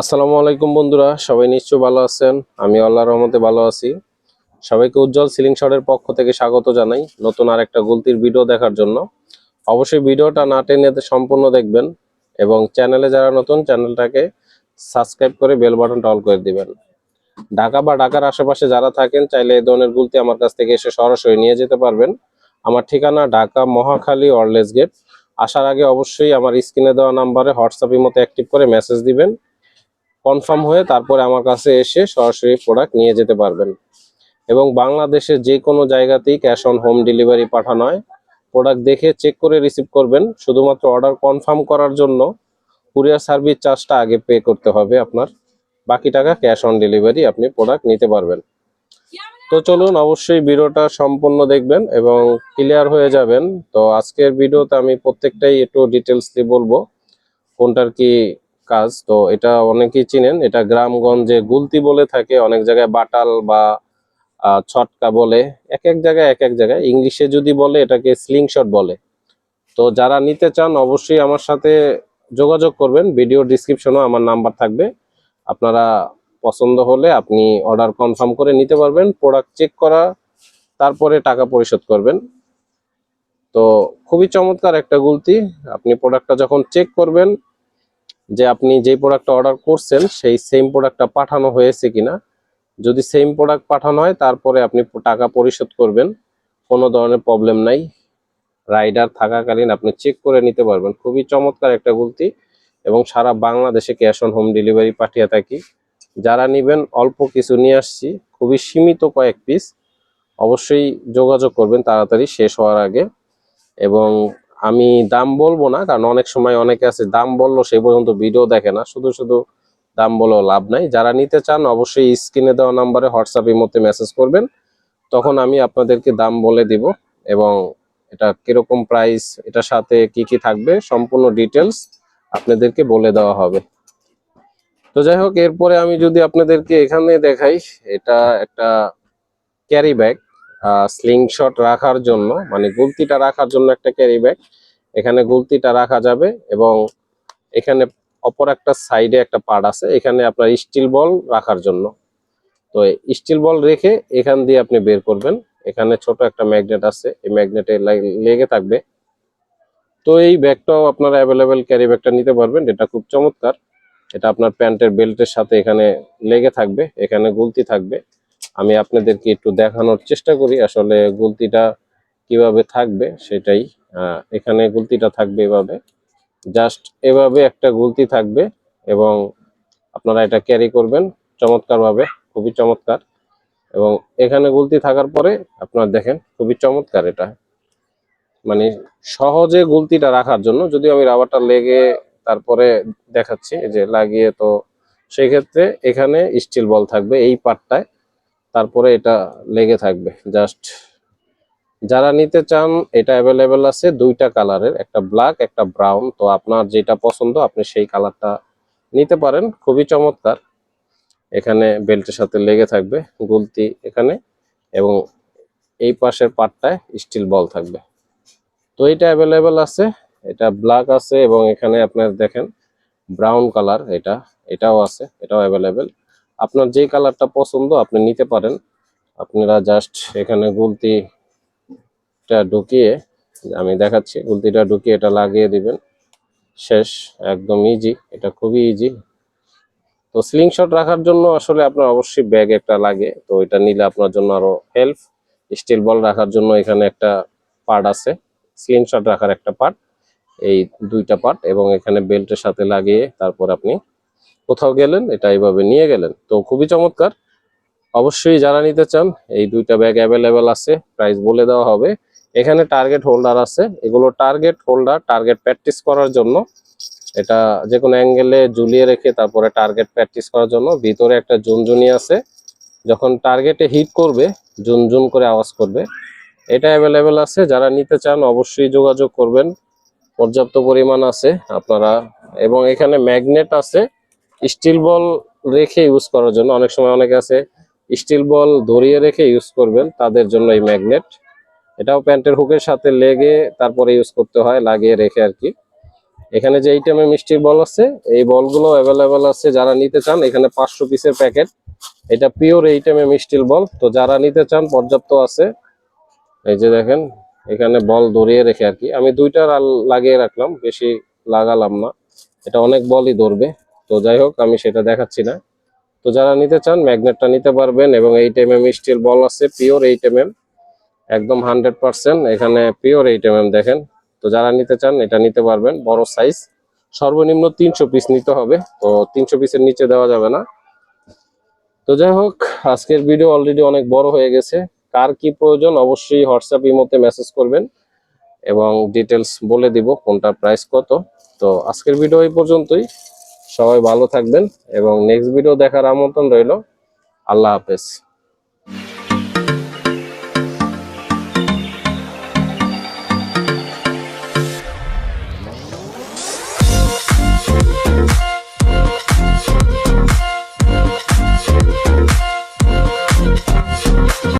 আসসালামু আলাইকুম বন্ধুরা, সবাই নিশ্চয় ভালো আছেন? আমি আল্লাহর রহমতে ভালো আছি। সবাইকে উজ্জ্বল সিলিং শটের পক্ষ থেকে স্বাগত জানাই নতুন আর একটা গুলতির ভিডিও দেখার জন্য। অবশ্যই ভিডিওটা না টেনে সম্পূর্ণ দেখবেন এবং চ্যানেলে যারা নতুন, চ্যানেলটাকে সাবস্ক্রাইব করে বেল বাটনটা অল করে দিবেন। ঢাকা বা ঢাকার আশেপাশে যারা থাকেন, চাইলে এই ধরনের গুলতি আমার কাছ থেকে এসে সরাসরি নিয়ে যেতে পারবেন। আমার ঠিকানা ঢাকা মহাখালী অরলেস গেট। আসার আগে অবশ্যই আমার স্ক্রিনে দেওয়া নাম্বারে হোয়াটসঅ্যাপের মতো অ্যাক্টিভ করে মেসেজ দিবেন। কনফার্ম হয়ে তারপরে আমার কাছে এসে সরাসরি প্রোডাক্ট নিয়ে যেতে পারবেন। এবং বাংলাদেশের যে কোনো জায়গাতেই ক্যাশ অন হোম ডেলিভারি পাঠানো হয় প্রোডাক্ট দেখে চেক করে রিসিভ করবেন। শুধুমাত্র অর্ডার কনফার্ম করার জন্য কুরিয়ার সার্ভিস চার্জটা আগে পে করতে হবে আপনার। বাকি টাকা ক্যাশ অন ডেলিভারি আপনি প্রোডাক্ট নিতে পারবেন। তো চলুন অবশ্যই ভিডিওটা সম্পূর্ণ দেখবেন এবং ক্লিয়ার হয়ে যাবেন। তো আজকের ভিডিওতে আমি প্রত্যেকটাই একটু ডিটেলস দিয়ে বলব। কোনটার কি কাজ, তো এটা অনেকেই চিনেন। এটা গ্রামগঞ্জে গুলতি বলে থাকে, অনেক জায়গায় বাটাল বা ছটকা বলে। এক এক জায়গায়, এক এক জায়গায়। ইংলিশে যদি বলে, এটাকে স্লিংশট বলে। তো যারা নিতে চান, অবশ্যই আমার সাথে যোগাযোগ করবেন। ভিডিও ডিসক্রিপশনেও আমার নাম্বার থাকবে। আপনারা পছন্দ হলে আপনি অর্ডার কনফার্ম করে নিতে পারবেন প্রোডাক্ট চেক করা, তারপরে টাকা পরিশোধ করবেন। তো খুবই চমৎকার একটা গুলতি। আপনি প্রোডাক্টটা যখন চেক করবেন যে আপনি যে প্রোডাক্টটা অর্ডার করছেন, সেই সেম প্রোডাক্টটা পাঠানো হয়েছে কিনা। যদি সেম প্রোডাক্ট পাঠানো হয়, তারপরে আপনি টাকা পরিশোধ করবেন। কোনো ধরনের প্রবলেম নাই। রাইডার থাকাকালীন আপনি চেক করে নিতে পারবেন। খুবই চমৎকার একটা গুলতি এবং সারা বাংলাদেশে ক্যাশ অন হোম ডেলিভারি পাঠিয়ে থাকি। যারা নেবেন, অল্প কিছু নিয়ে আসছি। খুবই সীমিত কয়েক পিস অবশ্যই যোগাযোগ করবেন তাড়াতাড়ি, শেষ হওয়ার আগে। এবং আমি দাম বলব না, কারণ অনেক সময় অনেকে আছে দাম বলল সেই পর্যন্ত ভিডিও দেখে না। শুধু শুধু দাম বলেও লাভ নাই। যারা নিতে চান, অবশ্যই স্ক্রিনে দেওয়া নাম্বারে হোয়াটসঅ্যাপের মধ্যে মেসেজ করবেন। তখন আমি আপনাদেরকে দাম বলে দিব এবং এটা কীরকম প্রাইস এটার সাথে কি কি থাকবে, সম্পূর্ণ ডিটেলস আপনাদেরকে বলে দেওয়া হবে। তো যাই হোক, এরপরে আমি যদি আপনাদেরকে এখানে দেখাই, এটা একটা ক্যারি ব্যাগ স্লিংশট রাখার জন্য মানে গুলতিটা রাখার জন্য একটা ক্যারি ব্যাগ এখানে গুলতিটা রাখা যাবে এবং এখানে অপর একটা সাইডে একটা পার্ট আছে, এখানে আপনার স্টিল বল রাখার জন্য। তো স্টিল বল রেখে এখান দিয়ে আপনি বের করবেন। এখানে ছোট একটা ম্যাগনেট আছে, এই ম্যাগনেটে লেগে থাকবে। তো এই ব্যাগটাও আপনারা অ্যাভেলেবেল ক্যারি ব্যাগটা নিতে পারবেন, এটা খুব চমৎকার। এটা আপনার প্যান্টের বেল্টের সাথে এখানে লেগে থাকবে, এখানে গুলতি থাকবে। আমি আপনাদেরকে একটু দেখানোর চেষ্টা করি আসলে গুলতিটা কীভাবে থাকবে সেটাই এখানে গুলতিটা থাকবে এভাবে। জাস্ট এভাবে একটা গুলতি থাকবে এবং আপনারা এটা ক্যারি করবেন চমৎকার ভাবে খুবই চমৎকার। এবং এখানে গুলতি থাকার পরে আপনারা দেখেন খুবই চমৎকার এটা। মানে সহজে গুলতিটা রাখার জন্য যদি আমি রাবারটা লেগে তারপরে দেখাচ্ছি যে লাগিয়ে, তো সেই ক্ষেত্রে এখানে স্টিল বল থাকবে এই পার্টটায় তারপরে এটা লেগে থাকবে। জাস্ট যারা নিতে চান, এটা অ্যাভেলেবেল আছে দুইটা কালারের একটা ব্ল্যাক একটা ব্রাউন তো আপনার যেটা পছন্দ, আপনি সেই কালারটা নিতে পারেন। খুবই চমৎকার। এখানে বেল্টের সাথে লেগে থাকবে গুলতি এখানে এবং এই পাশের পার্টটায় স্টিল বল থাকবে। তো এটা অ্যাভেলেবেল আছে, এটা ব্ল্যাক আছে এবং এখানে আপনার দেখেন ব্রাউন কালার এটা, এটাও আছে, এটাও অ্যাভেলেবেল আপনার যেই কালারটা পছন্দ, আপনি নিতে পারেন। আপনারা জাস্ট এখানে গুলতিটা ঢুকিয়ে, আমি দেখাচ্ছি, গুলতিটা ঢুকিয়ে এটা লাগিয়ে দিবেন। শেষ, একদম ইজি এটা খুবই ইজি তো স্লিংশট রাখার জন্য আসলে আপনার অবশ্যই ব্যাগ একটা লাগে। তো এটা নিলে আপনার জন্য আরও হেল্প স্টিল বল রাখার জন্য এখানে একটা পার্ট আছে। স্লিংশট রাখার একটা পার্ট এই দুইটা পার্ট এবং এখানে বেল্টের সাথে লাগিয়ে তারপর আপনি কোথাও গেলেন, এটা এইভাবে নিয়ে গেলেন। তো খুবই চমৎকার। অবশ্যই যারা নিতে চান, এই দুইটা ব্যাগ অ্যাভেলেবেল আছে প্রাইস বলে দেওয়া হবে। এখানে টার্গেট হোল্ডার আছে। এগুলো টার্গেট হোল্ডার টার্গেট প্র্যাকটিস করার জন্য। এটা যে কোনো অ্যাঙ্গেলে ঝুলিয়ে রেখে তারপরে টার্গেট প্র্যাকটিস করার জন্য। ভিতরে একটা জুনজুনি আছে। যখন টার্গেটে হিট করবে জুনজুন করে আওয়াজ করবে। এটা অ্যাভেলেবেল আছে। যারা নিতে চান, অবশ্যই যোগাযোগ করবেন। পর্যাপ্ত পরিমাণ আছে আপনারা। এবং এখানে ম্যাগনেট আছে। স্টিল বল রেখে ইউজ করার জন্য অনেক সময় অনেকে আছে, স্টিল বল ধরিয়ে রেখে ইউজ করবেন তাদের জন্য এই ম্যাগনেট। এটাও প্যান্টের হুকের সাথে লেগে তারপরে ইউজ করতে হয়, লাগিয়ে রেখে আর কি। এখানে যে এইটামে মিষ্টির বল আছে, এই বলগুলো অ্যাভেলেবেল আছে, যারা নিতে চান, এখানে পাঁচশো পিসের প্যাকেট এটা পিওর এইটামে মিষ্টির বল। তো যারা নিতে চান, পর্যাপ্ত আছে। এই যে দেখেন, এখানে বল ধরিয়ে রেখে আর কি। আমি দুইটা লাগিয়ে রাখলাম, বেশি লাগালাম না। এটা অনেক বলই ধরবে। তো যাই হোক, আমি সেটা দেখাচ্ছি না। তো যারা নিতে চান, ম্যাগনেটটা নিতে পারবেন এবং এই টাইমে স্টিল বল আছে পিওর এইট এম একদম হান্ড্রেড পার্সেন্ট এখানে পিওর এইট এম দেখেন। তো যারা নিতে চান, এটা নিতে পারবেন, বড় সাইজ সর্বনিম্ন তিনশো পিস নিতে হবে, তো তিনশো পিসের নিচে দেওয়া যাবে না। তো যাই হোক, আজকের ভিডিও অলরেডি অনেক বড় হয়ে গেছে। কার কি প্রয়োজন, অবশ্যই হোয়াটসঅ্যাপ ইমোতে মেসেজ করবেন এবং ডিটেলস বলে দিব কোনটার প্রাইস কত। তো আজকের ভিডিও এই পর্যন্তই। সবাই ভালো থাকবেন এবং নেক্সট ভিডিও দেখার আমন্ত্রণ রইল। আল্লাহ হাফেজ।